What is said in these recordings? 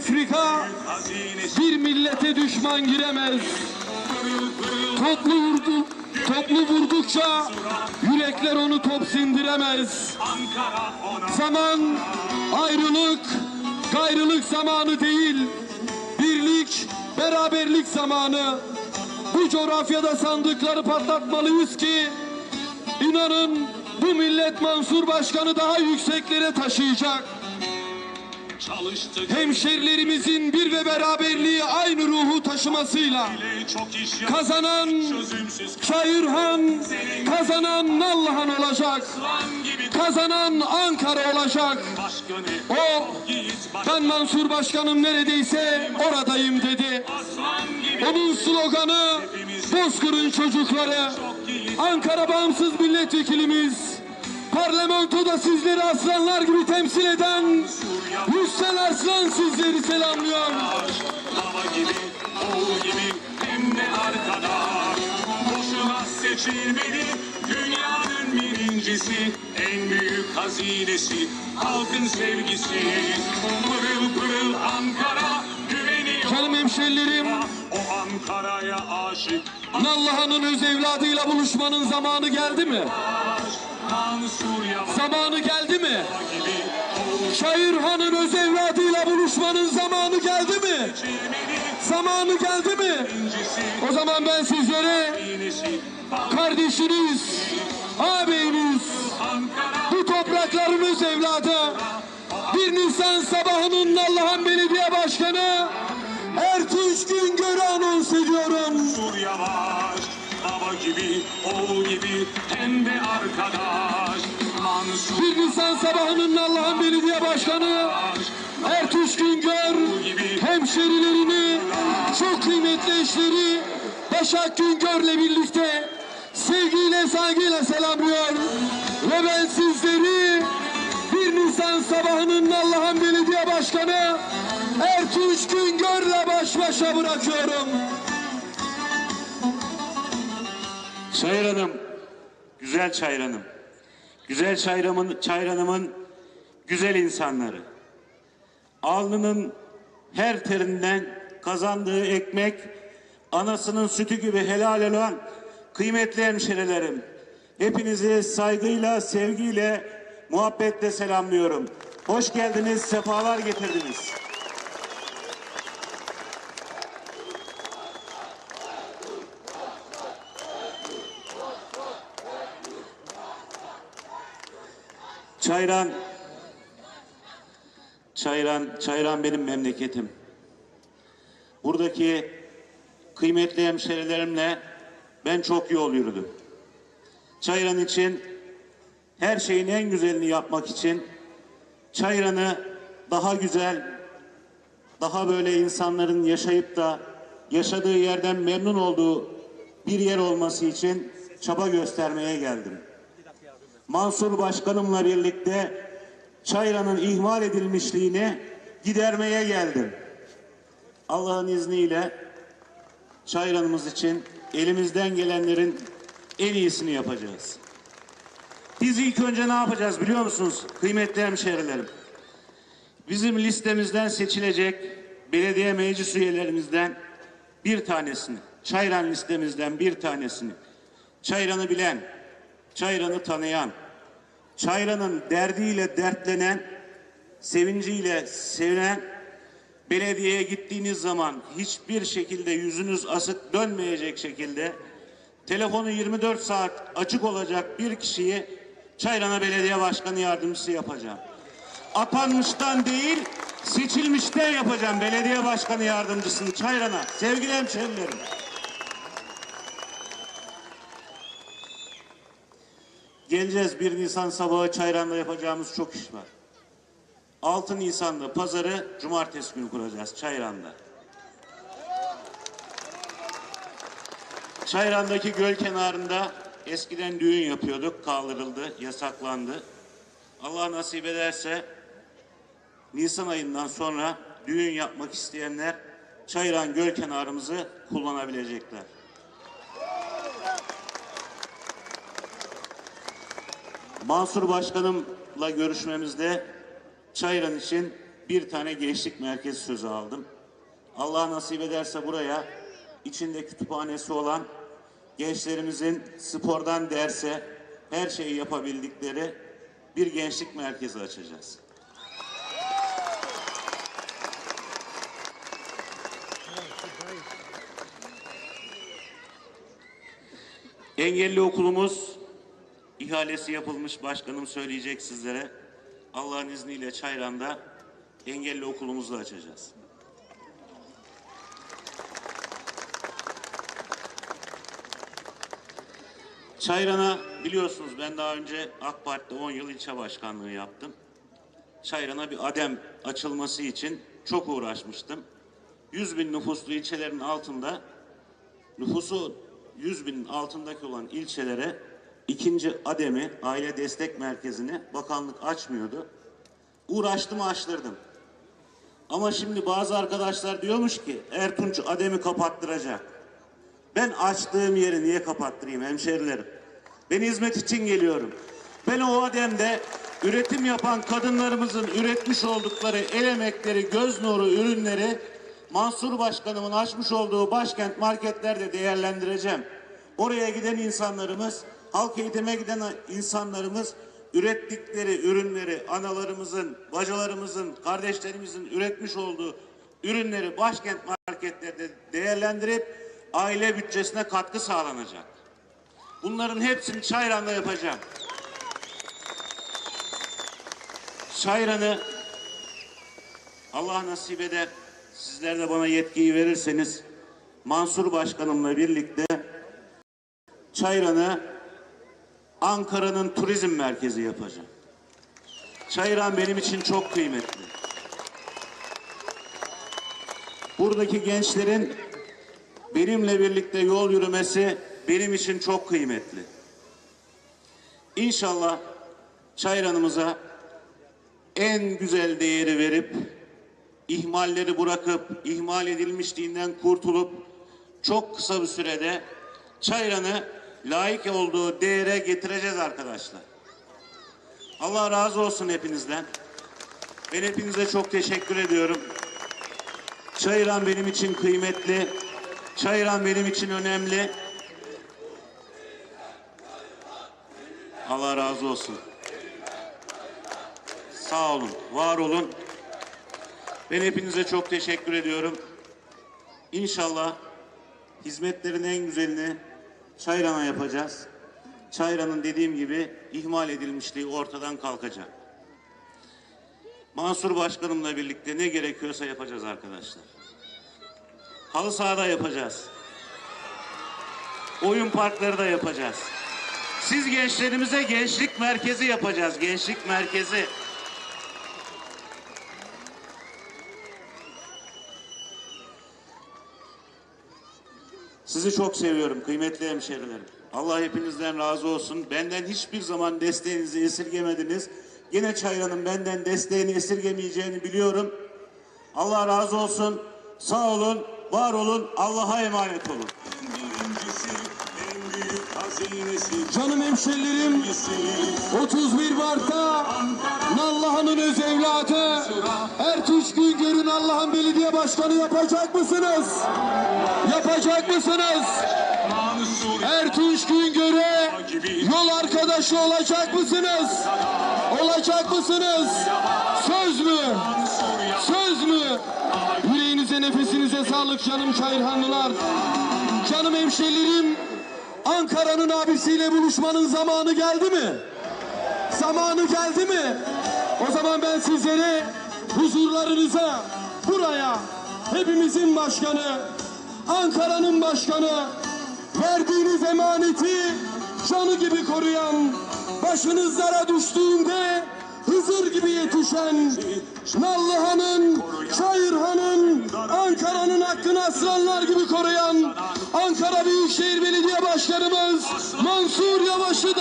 Tefrika bir millete düşman giremez. Toplu vurdu, toplu vurdukça yürekler onu top sindiremez. Zaman ayrılık, gayrılık zamanı değil, birlik, beraberlik zamanı. Bu coğrafyada sandıkları patlatmalıyız ki inanın bu millet Mansur Başkanı daha yükseklere taşıyacak. Çalıştık Hemşerilerimizin bir ve beraberliği aynı ruhu taşımasıyla kazanan Çayırhan, kazanan Nallıhan olacak. Kazanan Ankara olacak. O ben Mansur Başkanım neredeyse oradayım dedi. Onun sloganı Bozkır'ın çocukları. Ankara bağımsız milletvekilimiz. Parlamentoda sizleri aslanlar gibi temsil eden Yüksel Arslan sizleri selamlıyor. Baba gibi, gibi hem de arkadaş. Boşuna seçilmedi dünyanın birincisi. En büyük hazinesi halkın sevgisi. Pırıl pırıl Ankara güveniyor. Canım hemşerilerim, O Ankara'ya aşık Nallıhan'ın öz evladıyla buluşmanın zamanı geldi mi? Zamanı geldi mi? Şairhan'ın öz evladıyla buluşmanın zamanı geldi mi? Zamanı geldi mi? O zaman ben sizlere kardeşiniz, ağabeyiniz, bu toprakların öz evladı, 1 Nisan sabahının Allah'ın belediye başkanı Ertuğrul Güngör'ü anons ediyorum. Mansur Yavaş gibi, oğul gibi hem de arkadaş Mansur 1 Nisan sabahının Allah'ın belediye başkanı Ertuğrul Güngör hemşerilerini, çok kıymetli eşleri Başak Güngör'le birlikte sevgiyle saygıyla selamlıyor. Ve ben sizleri 1 Nisan sabahının Allah'ın belediye başkanı Ertuğrul Güngör'le baş başa bırakıyorum. Çayranım, güzel çayranım. Güzel çayramın, çayranımın güzel insanları. Alnının her terinden kazandığı ekmek, anasının sütü gibi helal olan kıymetli hemşerilerim. Hepinizi saygıyla, sevgiyle, muhabbetle selamlıyorum. Hoş geldiniz, sefalar getirdiniz. Çayran, Çayran, Çayran benim memleketim. Buradaki kıymetli hemşerilerimle ben çok yol yürüdüm. Çayran için her şeyin en güzelini yapmak için Çayran'ı daha güzel, daha böyle insanların yaşayıp da yaşadığı yerden memnun olduğu bir yer olması için çaba göstermeye geldim. Mansur Başkanımla birlikte Çayran'ın ihmal edilmişliğini gidermeye geldim. Allah'ın izniyle Çayran'ımız için elimizden gelenlerin en iyisini yapacağız. Biz ilk önce ne yapacağız biliyor musunuz kıymetli hemşehrilerim? Bizim listemizden seçilecek belediye meclis üyelerimizden bir tanesini, Çayran listemizden bir tanesini, Çayran'ı bilen, Çayran'ı tanıyan, Çayran'ın derdiyle dertlenen, sevinciyle sevinen, belediyeye gittiğiniz zaman hiçbir şekilde yüzünüz asık dönmeyecek şekilde telefonu 24 saat açık olacak bir kişiyi Çayran'a belediye başkanı yardımcısı yapacağım. Atanmıştan değil, seçilmişten yapacağım belediye başkanı yardımcısını Çayran'a. Sevgili hemşehrilerim. Geleceğiz 1 Nisan sabahı Çayran'da yapacağımız çok iş var. 6 Nisan'da pazarı cumartesi günü kuracağız Çayran'da. Çayran'daki göl kenarında eskiden düğün yapıyorduk. Kaldırıldı, yasaklandı. Allah nasip ederse Nisan ayından sonra düğün yapmak isteyenler Çayran göl kenarımızı kullanabilecekler. Mansur Başkanım'la görüşmemizde Çayran için bir tane gençlik merkezi sözü aldım. Allah nasip ederse buraya içinde kütüphanesi olan gençlerimizin spordan derse her şeyi yapabildikleri bir gençlik merkezi açacağız. Engelli okulumuz ihalesi yapılmış başkanım söyleyecek sizlere. Allah'ın izniyle Çayran'da engelli okulumuzu açacağız. Çayran'a biliyorsunuz ben daha önce AK Parti'de 10 yıl ilçe başkanlığı yaptım. Çayran'a bir adem açılması için çok uğraşmıştım. 100 bin nüfuslu ilçelerin altında nüfusu 100 binin altındaki olan ilçelere ikinci ademi aile destek merkezini bakanlık açmıyordu. Uğraştım açtırdım. Ama şimdi bazı arkadaşlar diyormuş ki Ertunç ademi kapattıracak. Ben açtığım yeri niye kapattırayım hemşerilerim? Ben hizmet için geliyorum. Ben o ademde üretim yapan kadınlarımızın üretmiş oldukları el emekleri, göz nuru ürünleri Mansur Başkanımın açmış olduğu başkent marketlerde değerlendireceğim. Oraya giden insanlarımız, halk eğitime giden insanlarımız ürettikleri ürünleri analarımızın, bacılarımızın, kardeşlerimizin üretmiş olduğu ürünleri başkent marketlerde değerlendirip aile bütçesine katkı sağlanacak. Bunların hepsini Çayran'da yapacağım. Çayran'ı Allah nasip eder sizler de bana yetkiyi verirseniz Mansur Başkanımla birlikte Çayran'ı Ankara'nın turizm merkezi yapacağım. Çayran benim için çok kıymetli. Buradaki gençlerin benimle birlikte yol yürümesi benim için çok kıymetli. İnşallah Çayran'ımıza en güzel değeri verip ihmalleri bırakıp ihmal edilmişliğinden kurtulup çok kısa bir sürede Çayran'ı layık olduğu değere getireceğiz arkadaşlar. Allah razı olsun hepinizden. Ben hepinize çok teşekkür ediyorum. Çayıran benim için kıymetli. Çayıran benim için önemli. Allah razı olsun. Sağ olun, var olun. Ben hepinize çok teşekkür ediyorum. İnşallah hizmetlerin en güzelini Çayran'a yapacağız. Çayran'ın dediğim gibi ihmal edilmişliği ortadan kalkacak. Mansur Başkanımla birlikte ne gerekiyorsa yapacağız arkadaşlar. Halı sahada yapacağız. Oyun parkları da yapacağız. Siz gençlerimize gençlik merkezi yapacağız. Gençlik merkezi. Sizi çok seviyorum kıymetli hemşerilerim. Allah hepinizden razı olsun. Benden hiçbir zaman desteğinizi esirgemediniz. Yine Çayran'ın benden desteğini esirgemeyeceğini biliyorum. Allah razı olsun. Sağ olun, var olun. Allah'a emanet olun. Canım hemşerilerim 31 Mart'ta Nallıhan'ın öz evladı Ertuğrul Güngör'ün Allah'ın belediye başkanı yapacak mısınız? Yapacak mısınız? Ertuğrul Güngör'e yol arkadaşı olacak mısınız? Olacak mısınız? Söz mü? Söz mü? Yüreğinize nefesinize sağlık canım Çayırhanlılar. Canım hemşerilerim Ankara'nın abisiyle buluşmanın zamanı geldi mi? Zamanı geldi mi? O zaman ben sizleri huzurlarınıza, buraya, hepimizin başkanı, Ankara'nın başkanı, verdiğiniz emaneti canı gibi koruyan, başınızlara düştüğünde Hızır gibi yetişen, Nallıhan'ın, Çayırhan'ın, Ankara'nın hakkını aslanlar gibi koruyan Ankara Büyükşehir Belediye Başkanımız Mansur Yavaş'ı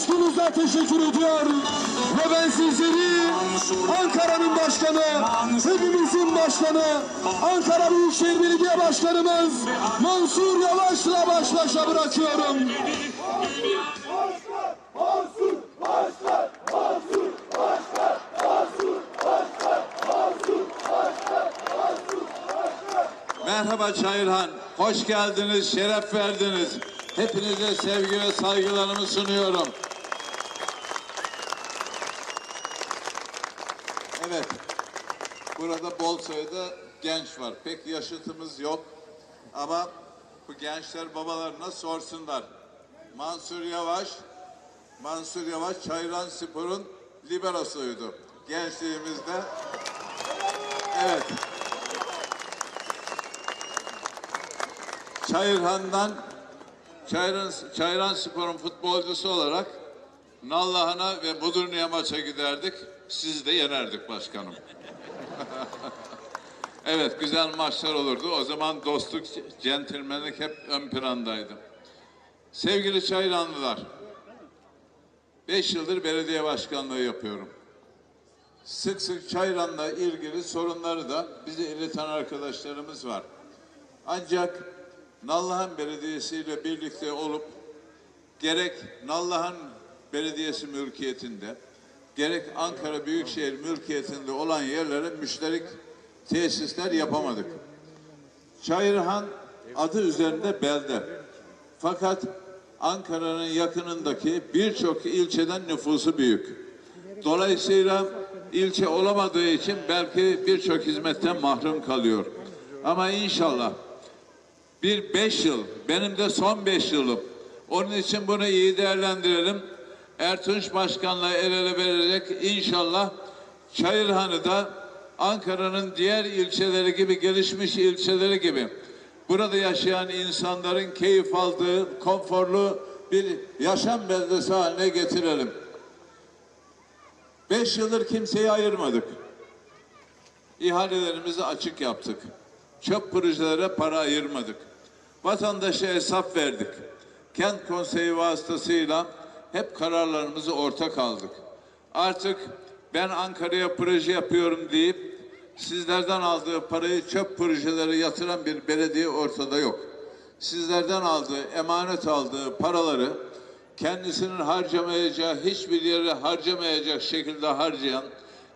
coşkunuza teşekkür ediyor. Ve ben sizleri Ankara'nın başkanı, hepimizin başkanı, Ankara Büyükşehir Belediye Başkanımız Mansur Yavaş'la baş başa bırakıyorum. Merhaba Çayırhan, hoş geldiniz, şeref verdiniz. Hepinize sevgi ve saygılarımı sunuyorum. Evet, burada bol sayıda genç var. Pek yaşıtımız yok ama bu gençler babalarına sorsunlar. Mansur Yavaş, Mansur Yavaş Çayırhan Spor'un liberosuydu gençliğimizde. Evet. Çayırhan'dan Çayıran, Çayıran Spor'un futbolcusu olarak Nallıhan'a ve Mudurnu'ya maça giderdik. Siz de yenerdik başkanım. evet güzel maçlar olurdu. O zaman dostluk, centilmenlik hep ön plandaydı. Sevgili Çayıranlılar, beş yıldır belediye başkanlığı yapıyorum. Sık sık Çayıran'la ilgili sorunları da bize ileten arkadaşlarımız var. Ancak Nallıhan Belediyesi ile birlikte olup gerek Nallıhan Belediyesi mülkiyetinde gerek Ankara Büyükşehir mülkiyetinde olan yerlere müşterik tesisler yapamadık. Çayırhan adı üzerinde belde. Fakat Ankara'nın yakınındaki birçok ilçeden nüfusu büyük. Dolayısıyla ilçe olamadığı için belki birçok hizmetten mahrum kalıyor. Ama inşallah bir beş yıl, benim de son beş yılım. Onun için bunu iyi değerlendirelim. Ertunç Başkan'la el ele vererek inşallah Çayırhan'ı da Ankara'nın diğer ilçeleri gibi, gelişmiş ilçeleri gibi burada yaşayan insanların keyif aldığı konforlu bir yaşam beldesi haline getirelim. Beş yıldır kimseyi ayırmadık. İhalelerimizi açık yaptık. Çöp projelere para ayırmadık. Vatandaşa hesap verdik. Kent konseyi vasıtasıyla hep kararlarımızı ortak aldık. Artık ben Ankara'ya proje yapıyorum deyip sizlerden aldığı parayı çöp projelere yatıran bir belediye ortada yok. Sizlerden aldığı, emanet aldığı paraları kendisinin harcamayacağı, hiçbir yere harcamayacak şekilde harcayan,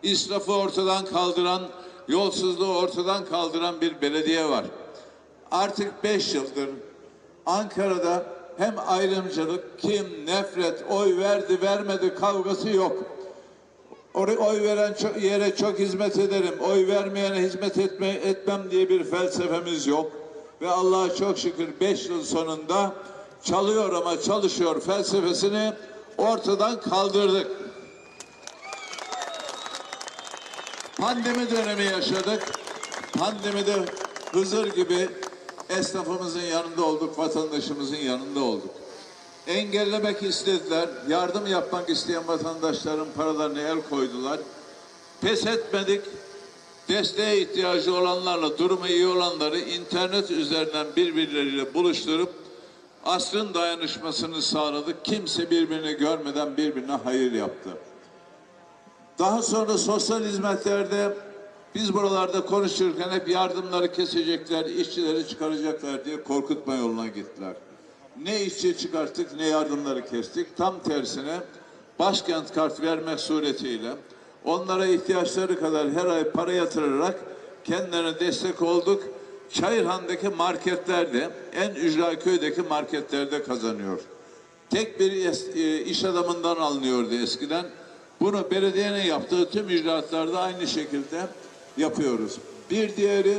israfı ortadan kaldıran, yolsuzluğu ortadan kaldıran bir belediye var. Artık beş yıldır Ankara'da hem ayrımcılık, kim, nefret, oy verdi vermedi kavgası yok. Oraya oy veren çok, yere çok hizmet ederim, oy vermeyene hizmet etme, etmem diye bir felsefemiz yok. Ve Allah'a çok şükür beş yıl sonunda çalıyor ama çalışıyor felsefesini ortadan kaldırdık. Pandemi dönemi yaşadık. Pandemide Hızır gibi esnafımızın yanında olduk, vatandaşımızın yanında olduk. Engellemek istediler, yardım yapmak isteyen vatandaşların paralarını el koydular. Pes etmedik, desteğe ihtiyacı olanlarla, durumu iyi olanları internet üzerinden birbirleriyle buluşturup asrın dayanışmasını sağladık. Kimse birbirini görmeden birbirine hayır yaptı. Daha sonra sosyal hizmetlerde biz buralarda konuşurken hep yardımları kesecekler, işçileri çıkaracaklar diye korkutma yoluna gittiler. Ne işçi çıkarttık ne yardımları kestik. Tam tersine başkent kart vermek suretiyle onlara ihtiyaçları kadar her ay para yatırarak kendilerine destek olduk. Çayırhan'daki marketlerde, en ücra köydeki marketlerde kazanıyor. Tek bir e, iş adamından alınıyordu eskiden. Bunu belediyenin yaptığı tüm icraatlarda aynı şekilde yapıyoruz. Bir diğeri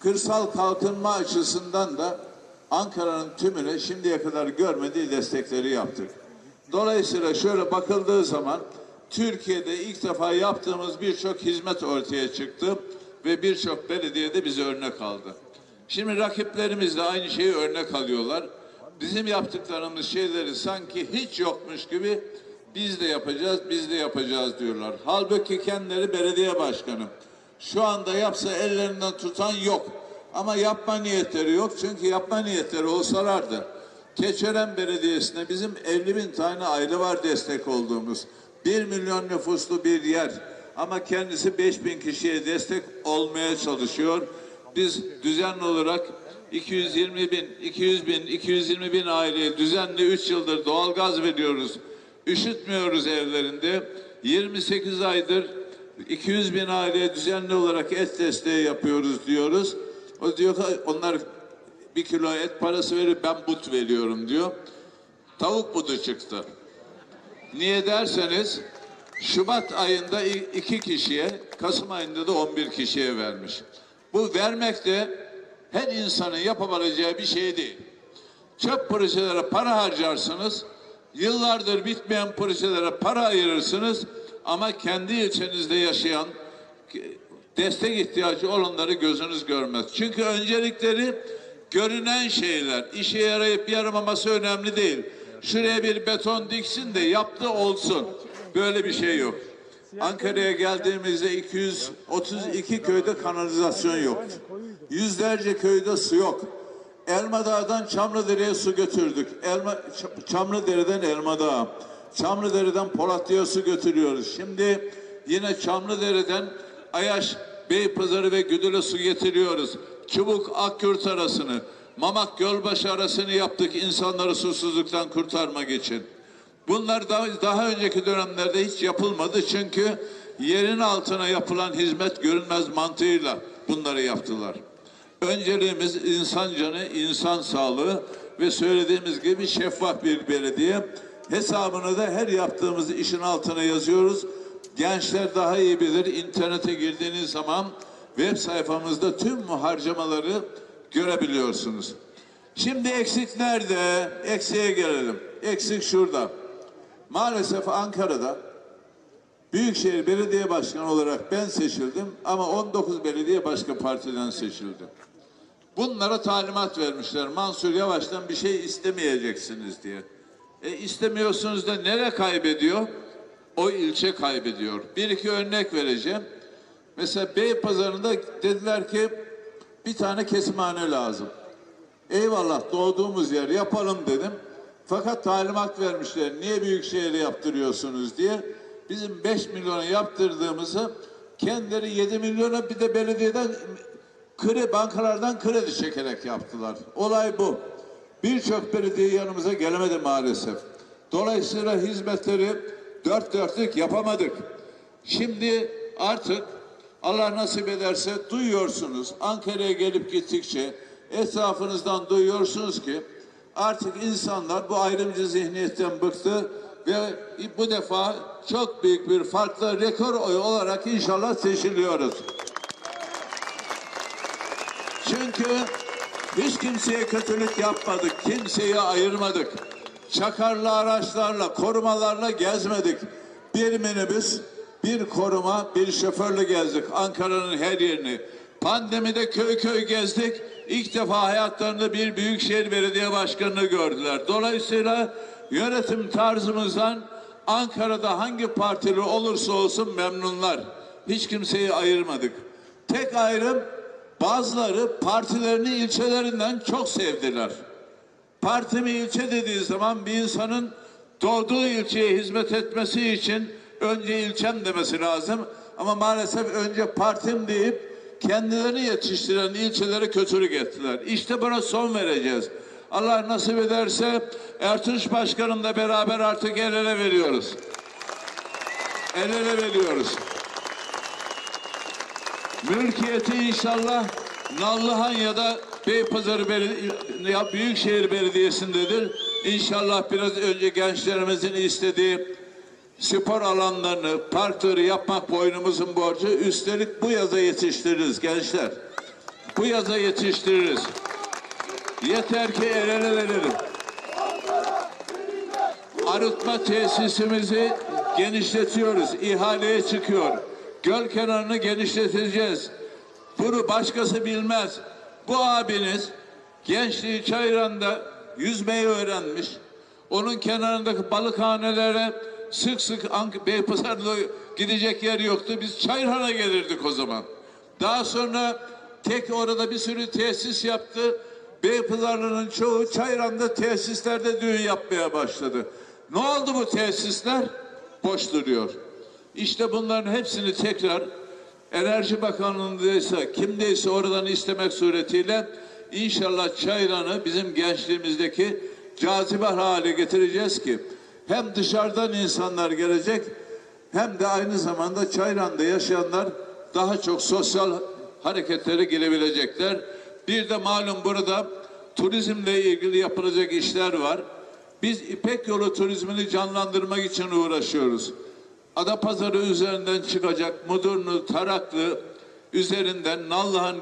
kırsal kalkınma açısından da Ankara'nın tümüne şimdiye kadar görmediği destekleri yaptık. Dolayısıyla şöyle bakıldığı zaman Türkiye'de ilk defa yaptığımız birçok hizmet ortaya çıktı ve birçok belediyede bize örnek aldı. Şimdi rakiplerimiz de aynı şeyi örnek alıyorlar. Bizim yaptıklarımız şeyleri sanki hiç yokmuş gibi biz de yapacağız, biz de yapacağız diyorlar. Halbuki kendileri belediye başkanı. Şu anda yapsa ellerinden tutan yok. Ama yapma niyetleri yok. Çünkü yapma niyetleri olsalardı Keçören Belediyesi'ne bizim 50 bin tane aile var destek olduğumuz. 1 milyon nüfuslu bir yer. Ama kendisi 5 bin kişiye destek olmaya çalışıyor. Biz düzenli olarak 220 bin, 200 bin, 220 bin aileye düzenli 3 yıldır doğalgaz veriyoruz. Üşütmüyoruz evlerinde. 28 aydır 200 bin aileye düzenli olarak et desteği yapıyoruz diyoruz. O diyor ki onlar bir kilo et parası verir ben but veriyorum diyor. Tavuk budu çıktı. Niye derseniz Şubat ayında iki kişiye, Kasım ayında da 11 kişiye vermiş. Bu vermek de her insanın yapabileceği bir şey değil. Çöp projelere para harcarsınız, yıllardır bitmeyen projelere para ayırırsınız ama kendi ilçenizde yaşayan destek ihtiyacı olanları gözünüz görmez. Çünkü öncelikleri görünen şeyler, işe yarayıp yaramaması önemli değil. Şuraya bir beton diksin de yaptı olsun. Böyle bir şey yok. Ankara'ya geldiğimizde 232 köyde kanalizasyon yok. Yüzlerce köyde su yok. Elmadağ'dan Çamlıdere'ye su götürdük. Elma, Çamlıdere'den Elmadağ'a. Çamlıdere'den Polatlı'ya su götürüyoruz. Şimdi yine Çamlıdere'den Ayaş, Beypazarı ve Güdül'e su getiriyoruz. Çubuk Akkürt arasını, Mamak Gölbaşı arasını yaptık insanları susuzluktan kurtarmak için. Bunlar daha, daha önceki dönemlerde hiç yapılmadı çünkü yerin altına yapılan hizmet görünmez mantığıyla bunları yaptılar. Önceliğimiz insan canı, insan sağlığı ve söylediğimiz gibi şeffaf bir belediye. Hesabını da her yaptığımız işin altına yazıyoruz. Gençler daha iyi bilir. İnternete girdiğiniz zaman web sayfamızda tüm harcamaları görebiliyorsunuz. Şimdi eksik nerede? Eksiğe gelelim. Eksik şurada. Maalesef Ankara'da Büyükşehir Belediye Başkanı olarak ben seçildim ama 19 belediye başka partiden seçildi. Bunlara talimat vermişler. Mansur Yavaş'tan bir şey istemeyeceksiniz diye. E istemiyorsunuz da nere kaybediyor? O ilçe kaybediyor. Bir iki örnek vereceğim. Mesela Beypazarı'nda dediler ki bir tane kesimhane lazım. Eyvallah doğduğumuz yer yapalım dedim. Fakat talimat vermişler. Niye büyük şehri yaptırıyorsunuz diye. Bizim 5 milyona yaptırdığımızı kendileri 7 milyona bir de belediyeden kredi bankalardan kredi çekerek yaptılar. Olay bu. Birçok belediye yanımıza gelemedi maalesef. Dolayısıyla hizmetleri dört dörtlük yapamadık. Şimdi artık Allah nasip ederse duyuyorsunuz. Ankara'ya gelip gittikçe etrafınızdan duyuyorsunuz ki artık insanlar bu ayrımcı zihniyetten bıktı ve bu defa çok büyük bir farkla rekor oy olarak inşallah seçiliyoruz. Çünkü hiç kimseye kötülük yapmadık, kimseyi ayırmadık. Çakarlı araçlarla, korumalarla gezmedik. Bir minibüs, bir koruma, bir şoförle gezdik Ankara'nın her yerini. Pandemide köy köy gezdik. İlk defa hayatlarında bir büyükşehir belediye başkanını gördüler. Dolayısıyla yönetim tarzımızdan Ankara'da hangi partili olursa olsun memnunlar. Hiç kimseyi ayırmadık. Tek ayrım bazıları partilerini ilçelerinden çok sevdiler. Partimi ilçe dediği zaman bir insanın doğduğu ilçeye hizmet etmesi için önce ilçem demesi lazım. Ama maalesef önce partim deyip kendilerini yetiştiren ilçeleri kötülük ettiler. İşte buna son vereceğiz. Allah nasip ederse Ertuğrul Başkanımla beraber artık el ele veriyoruz. El ele veriyoruz. Mülkiyeti inşallah Nallıhan ya da Beypazarı Beledi- Büyükşehir Belediyesi'ndedir. İnşallah biraz önce gençlerimizin istediği spor alanlarını, parkları yapmak boynumuzun borcu. Üstelik bu yaza yetiştiririz gençler. Bu yaza yetiştiririz. Yeter ki el ele verelim. Arıtma tesisimizi genişletiyoruz. İhaleye çıkıyor. Göl kenarını genişleteceğiz. Bunu başkası bilmez. Bu abiniz gençliği Çayran'da yüzmeyi öğrenmiş. Onun kenarındaki balıkhanelere sık sık Beypazarı'na gidecek yer yoktu. Biz Çayran'a gelirdik o zaman. Daha sonra tek orada bir sürü tesis yaptı. Beypazarlı'nın çoğu Çayran'da tesislerde düğün yapmaya başladı. Ne oldu bu tesisler? Boş duruyor. İşte bunların hepsini tekrar Enerji Bakanlığı'ndaysa kimdeyse oradan istemek suretiyle inşallah Çayran'ı bizim gençliğimizdeki cazibe hale getireceğiz ki hem dışarıdan insanlar gelecek hem de aynı zamanda Çayran'da yaşayanlar daha çok sosyal hareketlere girebilecekler. Bir de malum burada turizmle ilgili yapılacak işler var. Biz İpek Yolu turizmini canlandırmak için uğraşıyoruz. Adapazarı üzerinden çıkacak Mudurnu, Taraklı üzerinden Nallıhan,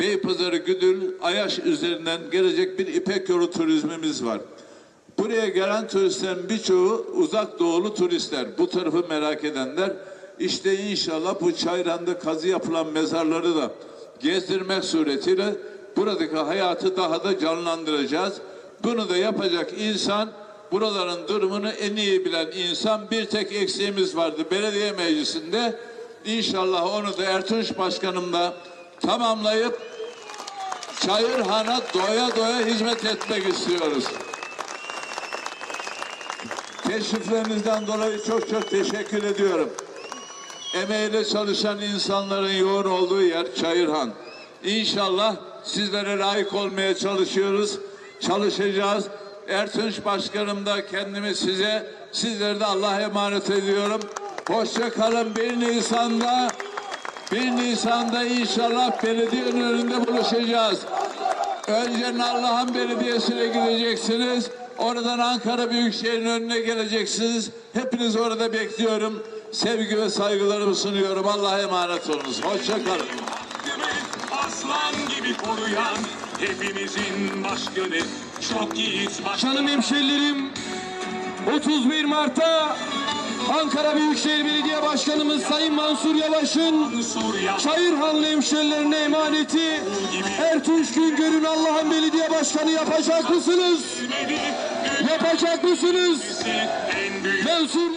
Beypazarı, Güdül, Ayaş üzerinden gelecek bir İpek Yolu turizmimiz var. Buraya gelen turistlerin birçoğu uzak doğulu turistler. Bu tarafı merak edenler. İşte inşallah bu Çayran'da kazı yapılan mezarları da gezdirmek suretiyle buradaki hayatı daha da canlandıracağız. Bunu da yapacak insan buraların durumunu en iyi bilen insan bir tek eksiğimiz vardı belediye meclisinde. İnşallah onu da Ertunç Başkanımla tamamlayıp Çayırhan'a doya doya hizmet etmek istiyoruz. Teşriflerinizden dolayı çok çok teşekkür ediyorum. Emeğiyle çalışan insanların yoğun olduğu yer Çayırhan. İnşallah sizlere layık olmaya çalışıyoruz, çalışacağız. Ertunç Başkanım da kendimi size, sizleri de Allah'a emanet ediyorum. Hoşça kalın. 1 Nisan'da 1 Nisan'da inşallah belediyenin önünde buluşacağız. Önce Nallıhan Belediyesi'ne gideceksiniz. Oradan Ankara Büyükşehir'in önüne geleceksiniz. Hepiniz orada bekliyorum. Sevgi ve saygılarımı sunuyorum. Allah'a emanet olunuz. Hoşça kalın. Aslan gibi koruyan hepimizin başkanı çok başkanı. Canım hemşerilerim 31 Mart'ta Ankara Büyükşehir Belediye Başkanımız Sayın Mansur Yavaş'ın Çayırhanlı hemşerilerine emaneti Ertunç Güngör'ün Allah'ın belediye başkanı yapacak mısınız? Yapacak mısınız? Mansur